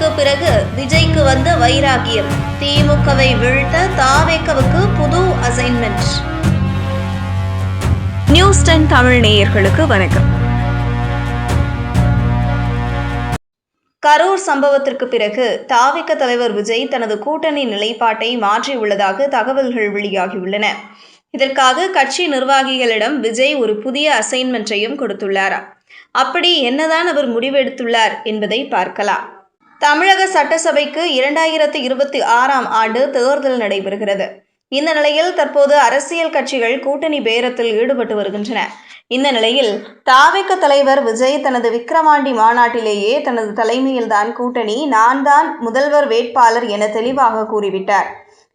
சம்பவத்திற்கு பிறகு விஜய்க்கு வந்த வைராகியம். திமுகவை வீழ்த்த தாவேக்கவுக்கு புது அசைன்மெண்ட். நியூஸ் டென் தமிழ் நேயர்களுக்கு வணக்கம். கரூர் சம்பவத்திற்கு பிறகு தாவிக்க தலைவர் விஜய் தனது கூட்டணி நிலைப்பாட்டை மாற்றியுள்ளதாக தகவல்கள் வெளியாகியுள்ளன. இதற்காக கட்சி நிர்வாகிகளிடம் விஜய் ஒரு புதிய அசைன்மெண்ட்டையும் கொடுத்துள்ளாரா? அப்படி என்னதான் அவர் முடிவெடுத்துள்ளார் என்பதை பார்க்கலாம். தமிழக சட்டசபைக்கு இரண்டாயிரத்து இருபத்தி ஆறாம் ஆண்டு தேர்தல் நடைபெறுகிறது. இந்த நிலையில் தற்போது அரசியல் கட்சிகள் கூட்டணி பேரத்தில் ஈடுபட்டு வருகின்றன. இந்த நிலையில் தாவேக்க தலைவர் விஜய் தனது விக்கிரவாண்டி மாநாட்டிலேயே தனது தலைமையில்தான் கூட்டணி நான் தான் முதல்வர் வேட்பாளர் என தெளிவாக கூறிவிட்டார்.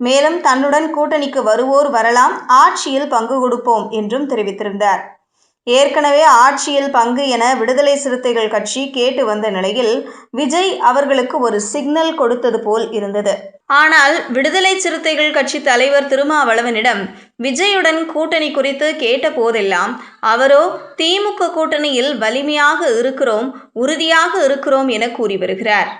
மேலும் தன்னுடன் கூட்டணிக்கு வருவோர் வரலாம் ஆட்சியில் பங்கு கொடுப்போம் என்றும் தெரிவித்திருந்தார். ஏற்கனவே ஆட்சியில் பங்கு என விடுதலை சிறுத்தைகள் கட்சி கேட்டு வந்த நிலையில் விஜய் அவர்களுக்கு ஒரு சிக்னல் கொடுத்தது போல் இருந்தது. ஆனால் விடுதலை சிறுத்தைகள் கட்சி தலைவர் திருமாவளவனிடம் விஜயுடன் கூட்டணி குறித்து கேட்ட போதெல்லாம் அவரோ திமுக கூட்டணியில் வலிமையாக இருக்கிறோம் உறுதியாக இருக்கிறோம் என கூறி வருகிறார்.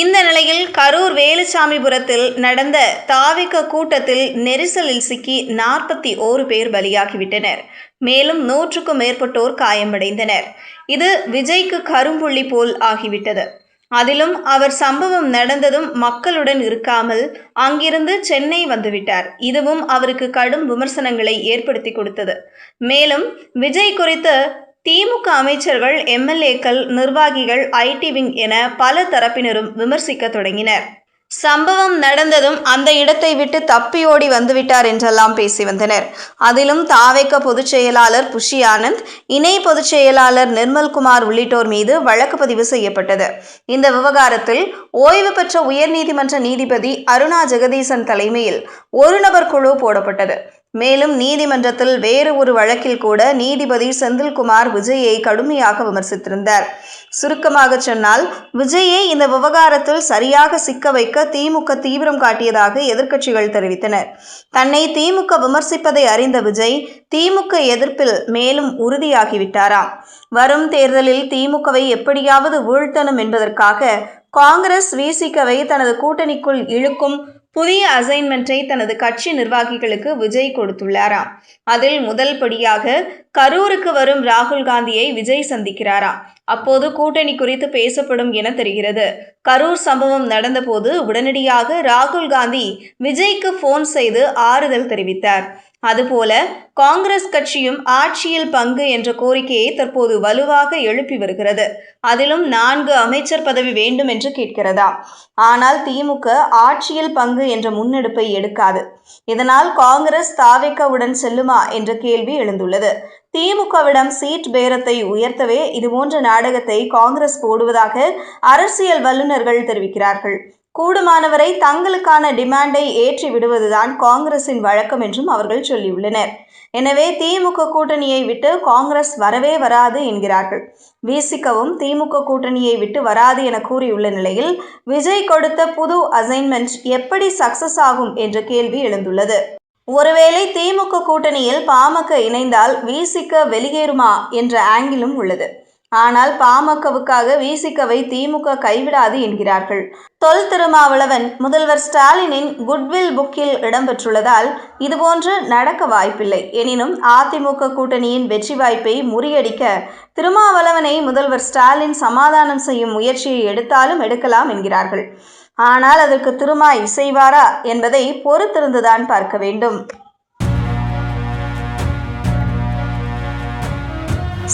இந்த நிலையில் கரூர் வேலுசாமிபுரத்தில் நடந்த தாவிக்க கூட்டத்தில் நெரிசலில் சிக்கி நாற்பத்தி ஓரு பேர் பலியாகிவிட்டனர். மேலும் நூற்றுக்கும் மேற்பட்டோர் காயமடைந்தனர். இது விஜய்க்கு கரும்புள்ளி போல் ஆகிவிட்டது. அதிலும் அவர் சம்பவம் நடந்ததும் மக்களுடன் இருக்காமல் அங்கிருந்து சென்னை வந்துவிட்டார். இதுவும் அவருக்கு கடும் விமர்சனங்களை ஏற்படுத்தி கொடுத்தது. மேலும் விஜய் குறித்து திமுக அமைச்சர்கள் எம்எல்ஏக்கள் நிர்வாகிகள் ஐடி விங் என பல தரப்பினரும் விமர்சிக்க தொடங்கினர். சம்பவம் நடந்ததும் அந்த இடத்தை விட்டு தப்பியோடி வந்துவிட்டார் என்றெல்லாம் பேசி வந்தனர். அதிலும் தாவேக்க பொதுச் செயலாளர் புஷி ஆனந்த் இணை பொதுச் செயலாளர் நிர்மல்குமார் உள்ளிட்டோர் மீது வழக்கு பதிவு செய்யப்பட்டது. இந்த விவகாரத்தில் ஓய்வு பெற்ற உயர்நீதிமன்ற நீதிபதி அருணா ஜெகதீசன் தலைமையில் ஒரு நபர் குழு போடப்பட்டது. மேலும் நீதிமன்றத்தில் வேறு ஒரு வழக்கில் கூட நீதிபதி செந்தில்குமார் விஜயை கடுமையாக விமர்சித்திருந்தார். சுருக்கமாக சொன்னால் விஜயை இந்த விவகாரத்தில் சரியாக சிக்க வைக்க திமுக தீவிரம் காட்டியதாக எதிர்க்கட்சிகள் தெரிவித்தனர் தன்னை திமுக விமர்சிப்பதை அறிந்த விஜய் திமுக எதிர்ப்பில் மேலும் உறுதியாகிவிட்டாராம். வரும் தேர்தலில் திமுகவை எப்படியாவது வீழ்த்தணும் என்பதற்காக காங்கிரஸ் விசிகவை தனது கூட்டணிக்குள் இழுக்கும் புதிய அசைன்மெண்ட்டை தனது கட்சி நிர்வாகிகளுக்கு விஜய் கொடுத்துள்ளாராம். அதில் முதல் படியாக கரூருக்கு வரும் ராகுல் காந்தியை விஜய் சந்திக்கிறாரா? அப்போது கூட்டணி குறித்து பேசப்படும் என தெரிகிறது. கரூர் சம்பவம் நடந்தபோது உடனடியாக ராகுல் காந்தி விஜய்க்கு போன் செய்து ஆறுதல் தெரிவித்தார். அதுபோல காங்கிரஸ் கட்சியும் ஆட்சியில் பங்கு என்ற கோரிக்கையை தற்போது வலுவாக எழுப்பி வருகிறது. அதிலும் நான்கு அமைச்சர் பதவி வேண்டும் என்று கேட்கிறதா? ஆனால் திமுக ஆட்சியில் பங்கு என்ற முன்னெடுப்பை எடுக்காது. இதனால் காங்கிரஸ் தாவேக்கவுடன் செல்லுமா? என்ற கேள்வி எழுந்துள்ளது. திமுகவிடம் சீட் பேரத்தை உயர்த்தவே இதுபோன்ற நாடகத்தை காங்கிரஸ் போடுவதாக அரசியல் வல்லுநர்கள் தெரிவிக்கிறார்கள். கூடுமானவரை தங்களுக்கான டிமாண்டை ஏற்றி விடுவதுதான் காங்கிரசின் வழக்கம் என்றும் அவர்கள் சொல்லியுள்ளனர். எனவே திமுக கூட்டணியை விட்டு காங்கிரஸ் வரவே வராது என்கிறார்கள். விசிகவும் திமுக கூட்டணியை விட்டு வராது என கூறியுள்ள நிலையில் விஜய் கொடுத்த புது அசைன்மெண்ட் எப்படி சக்சஸ் ஆகும் என்ற கேள்வி எழுந்துள்ளது. ஒருவேளை திமுக கூட்டணியில் பாமக இணைந்தால் விசிக வெளியேறுமா என்ற ஆங்கிலும் உள்ளது. ஆனால் பாமகவுக்காக விசிகவை திமுக கைவிடாது என்கிறார்கள். தொல் திருமாவளவன் முதல்வர் ஸ்டாலினின் குட்வில் புக்கில் இடம்பெற்றுள்ளதால் இதுபோன்று நடக்க வாய்ப்பில்லை. எனினும் அதிமுக கூட்டணியின் வெற்றி வாய்ப்பை முறியடிக்க திருமாவளவனை முதல்வர் ஸ்டாலின் சமாதானம் செய்யும் முயற்சியை எடுத்தாலும் எடுக்கலாம் என்கிறார்கள். ஆனால் அதற்கு திருமா இசைவாரா என்பதை பொறுத்திருந்துதான் பார்க்க வேண்டும்.